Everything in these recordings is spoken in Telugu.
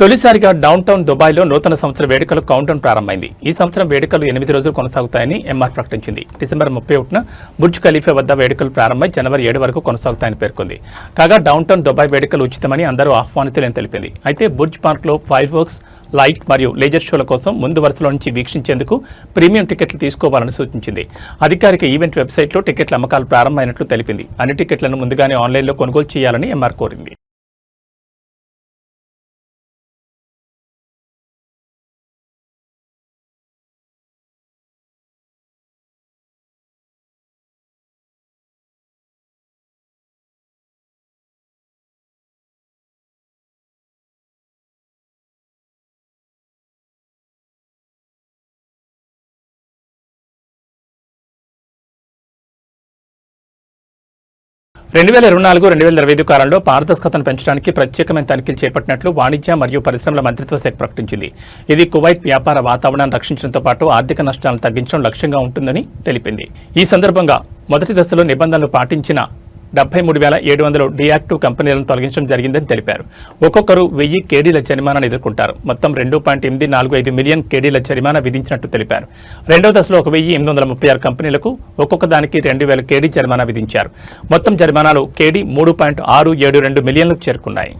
తొలిసారిగా డౌన్ టౌన్ దుబాయ్లో నూతన సంవత్సర వేడుకలు కౌంటౌన్ ప్రారంభమైంది. ఈ సంవత్సరం వేడుకలు ఎనిమిది రోజులు కొనసాగుతాయని ఎంఆర్ ప్రకటించింది. డిసెంబర్ ముప్పై ఒకటిన బుర్జ్ ఖలీఫా వద్ద వేడుకలు ప్రారంభమై జనవరి ఏడు వరకు కొనసాగుతాయని పేర్కొంది. కాగా డౌన్ టౌన్ దుబాయ్ వేడుకలు ఉచితమని అందరూ ఆహ్వానితులని తెలిపింది. అయితే బుర్జ్ పార్క్లో ఫైవ్ వర్క్స్ లైట్ మరియు లేజర్ షోల కోసం ముందు వరుసలో నుంచి వీక్షించేందుకు ప్రీమియం టికెట్లు తీసుకోవాలని సూచించింది. అధికారిక ఈవెంట్ వెబ్సైట్లో టికెట్ల అమ్మకాలు ప్రారంభమైనట్లు తెలిపింది. అన్ని టికెట్లను ముందుగానే ఆన్లైన్లో కొనుగోలు చేయాలని ఎంఆర్ కోరింది. రెండు వేల ఇరవై నాలుగు రెండు వేల ఇరవై ఐదు కాలంలో పారదర్శకతను పెంచడానికి ప్రత్యేకమైన తనిఖీలు చేపట్టినట్లు వాణిజ్య మరియు పరిశ్రమల మంత్రిత్వ శాఖ ప్రకటించింది. ఇది కువైట్ వ్యాపార వాతావరణాన్ని రక్షించడంతో పాటు ఆర్థిక నష్టాలను తగ్గించడం లక్ష్యంగా ఉంటుందని తెలిపింది. ఈ సందర్భంగా మొదటి దశలో నిబంధనలు పాటించిన డెబ్బై మూడు వేల ఏడు వందలు డియాక్టివ్ కంపెనీలను తొలగించడం జరిగిందని తెలిపారు. ఒక్కొక్కరు వెయ్యి కేడీల జరిమానాను ఎదుర్కొంటారు. మొత్తం రెండు పాయింట్ ఎనిమిది నాలుగు ఐదు మిలియన్ కేడీల జరిమానా విధించినట్టు తెలిపారు. రెండవ దశలో ఒక వెయ్యి ఎనిమిది వందల ముప్పై ఆరు కంపెనీలకు ఒక్కొక్క దానికి రెండు వేల కేడీ జరిమానా విధించారు. మొత్తం జరిమానాలు కేడీ మూడు పాయింట్ ఆరు ఏడు రెండు మిలియన్లకు చేరుకున్నాయి.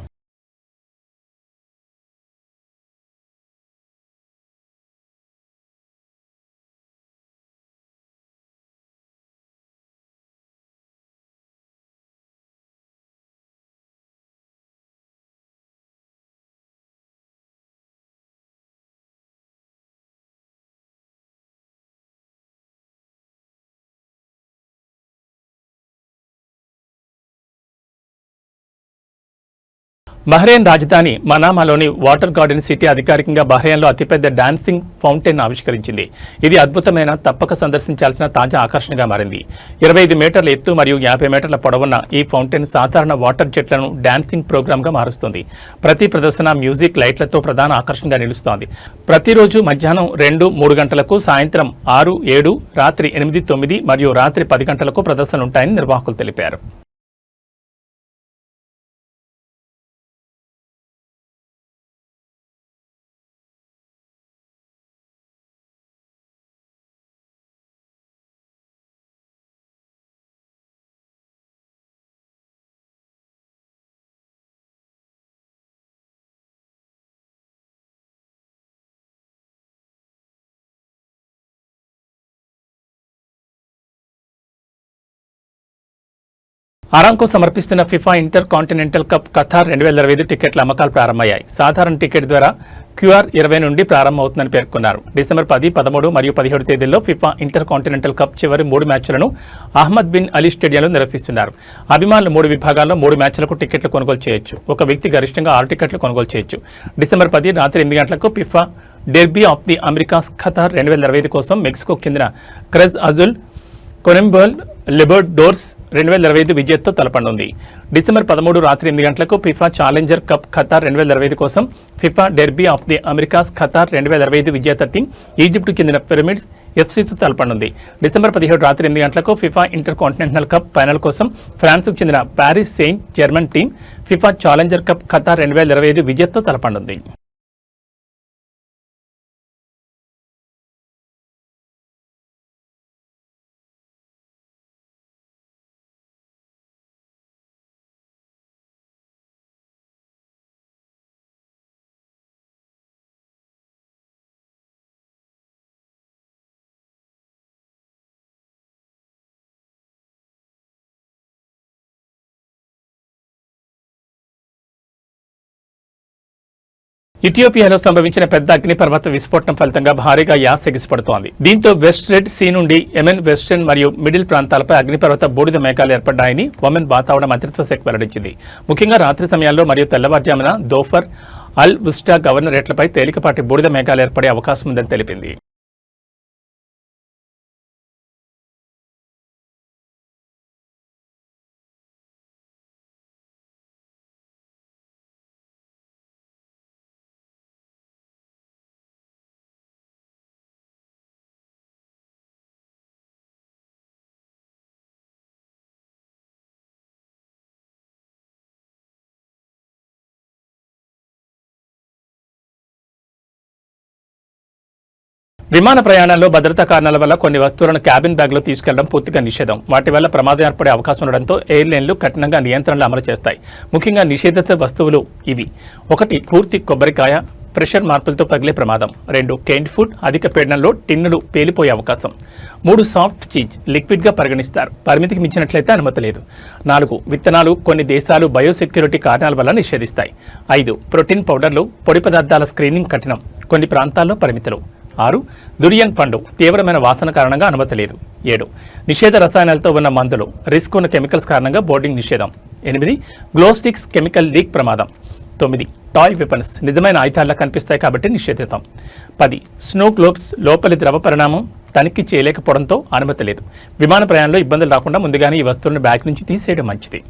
బహ్రెయిన్ రాజధాని మనామాలోని వాటర్ గార్డెన్ సిటీ అధికారికంగా బహ్రెయిన్లో అతిపెద్ద డాన్సింగ్ ఫౌంటైన్ ఆవిష్కరించింది. ఇది అద్భుతమైన తప్పక సందర్శించాల్సిన తాజా ఆకర్షణగా మారింది. ఇరవై ఐదు మీటర్ల ఎత్తు మరియు యాభై మీటర్ల పొడవున్న ఈ ఫౌంటైన్ సాధారణ వాటర్ జెట్లను డాన్సింగ్ ప్రోగ్రామ్గా మారుస్తుంది. ప్రతి ప్రదర్శన మ్యూజిక్ లైట్లతో ప్రధాన ఆకర్షణగా నిలుస్తోంది. ప్రతిరోజు మధ్యాహ్నం రెండు మూడు గంటలకు సాయంత్రం ఆరు ఏడు రాత్రి ఎనిమిది తొమ్మిది మరియు రాత్రి పది గంటలకు ప్రదర్శనలు ఉంటాయని నిర్వాహకులు తెలిపారు. అరాంకో సమర్పిస్తున్న FIFA inter continental cup Qatar రెండు వేల ఇరవై ఐదు టికెట్ల అమ్మకాలు ప్రారంభమయ్యాయి. సాధారణ టికెట్ ద్వారా క్యూఆర్ ఇరవై నుండి ప్రారంభమవుతుందని పేర్కొన్నారు. డిసెంబర్ పది పదమూడు మరియు పదిహేడు తేదీల్లో ఫిఫా ఇంటర్ కాంటినెంటల్ కప్ చివరి మూడు మ్యాచ్లను అహ్మద్ బిన్ అలీ స్టేడియంలో నిర్వహిస్తున్నారు. అభిమానులు మూడు విభాగాల్లో మూడు మ్యాచ్లకు టికెట్లు కొనుగోలు చేయొచ్చు. ఒక వ్యక్తి గరిష్టంగా ఆరు టికెట్లు కొనుగోలు చేయొచ్చు. డిసెంబర్ పది రాత్రి ఎనిమిది గంటలకు FIFA derby of the Americas Qatar రెండు వేల ఇరవై ఐదు కోసం మెక్సికోకు చెందిన క్రెజ్ అజుల్ కొనెంబల్ లిబర్ట్ డోర్స్ రెండు వేల ఇరవై ఐదు విజేతతో తలపనుంది. డిసెంబర్ పదమూడు రాత్రి ఎనిమిది గంటలకు ఫిఫా ఛాలెంజర్ కప్ ఖతార్ రెండు వేల ఇరవై ఐదు కోసం FIFA derby of the Americas Qatar రెండు వేల ఇరవై ఐదు విజేత టీం ఈజిప్ట్కు చెందిన పిరమిడ్స్ ఎఫ్సీతో తలపనుంది. డిసెంబర్ పదిహేడు రాత్రి ఎనిమిది గంటలకు FIFA inter continental cup final కోసం ఫ్రాన్స్కు చెందిన Paris Saint Germain team FIFA challenger cup Qatar రెండు వేల ఇరవై ఐదు విజేతతో తలపనుంది. ఇథియోపియాలో సంభవించిన పెద్ద అగ్నిపర్వత విస్ఫోటనం ఫలితంగా భారీగా యాస్ ఎగిసిపడుతోంది. దీంతో వెస్ట్ రెడ్ సీ నుండి ఎమెన్ వెస్టర్న్ మరియు మిడిల్ ప్రాంతాలపై అగ్నిపర్వత బూడిద మేఘాలు ఏర్పడ్డాయని ఒమెన్ వాతావరణ మంత్రిత్వ శాఖ వెల్లడించింది. ముఖ్యంగా రాత్రి సమయాల్లో మరియు తెల్లవారుజామున దోఫర్ అల్ ఉస్టా గవర్నరేట్లపై తేలికపాటి బూడిద మేఘాలు ఏర్పడే అవకాశం ఉందని తెలిపింది. విమాన ప్రయాణాల్లో భద్రతా కారణాల వల్ల కొన్ని వస్తువులను క్యాబిన్ బ్యాగ్లో తీసుకెళ్ళడం పూర్తిగా నిషేధం. వాటి వల్ల ప్రమాదం ఏర్పడే అవకాశం ఉండడంతో ఎయిర్లైన్లు కఠినంగా నియంత్రణలు అమలు చేస్తాయి. ముఖ్యంగా నిషేధిత వస్తువులు ఇవి. ఒకటి పూర్తి కొబ్బరికాయ ప్రెషర్ మార్పులతో పగిలే ప్రమాదం. రెండు కేండ్ ఫుడ్ అధిక పీడనంలో టిన్నులు పేలిపోయే అవకాశం. మూడు సాఫ్ట్ చీజ్ లిక్విడ్గా పరిగణిస్తారు. పరిమితికి మించినట్లయితే అనుమతి లేదు. నాలుగు విత్తనాలు కొన్ని దేశాలు బయోసెక్యూరిటీ కారణాల వల్ల నిషేధిస్తాయి. ఐదు ప్రోటీన్ పౌడర్లు పొడి పదార్థాల స్క్రీనింగ్ కఠినం. కొన్ని ప్రాంతాల్లో పరిమితులు. ఆరు దురియంగ్ పండు తీవ్రమైన వాసన కారణంగా అనుమతి లేదు. ఏడు నిషేధ రసాయనాలతో ఉన్న మందులు రిస్క్ ఉన్న కెమికల్స్ కారణంగా బోర్డింగ్ నిషేధం. ఎనిమిది గ్లోస్టిక్స్ కెమికల్ లీక్ ప్రమాదం. తొమ్మిది టాయ్ వెపన్స్ నిజమైన ఆయుధాల్లా కనిపిస్తాయి కాబట్టి నిషేధితం. పది స్నో గ్లోబ్స్ లోపలి ద్రవ పరిణామం తనిఖీ చేయలేకపోవడంతో అనుమతి లేదు. విమాన ప్రయాణంలో ఇబ్బందులు రాకుండా ముందుగానే ఈ వస్తువులను బ్యాగ్ నుంచి తీసేయడం మంచిది.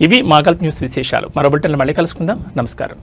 ఇవి మాగల్ప్ న్యూస్ విశేషాలు. మరో బులెటిన్లో మళ్ళీ కలుసుకుందాం. నమస్కారం.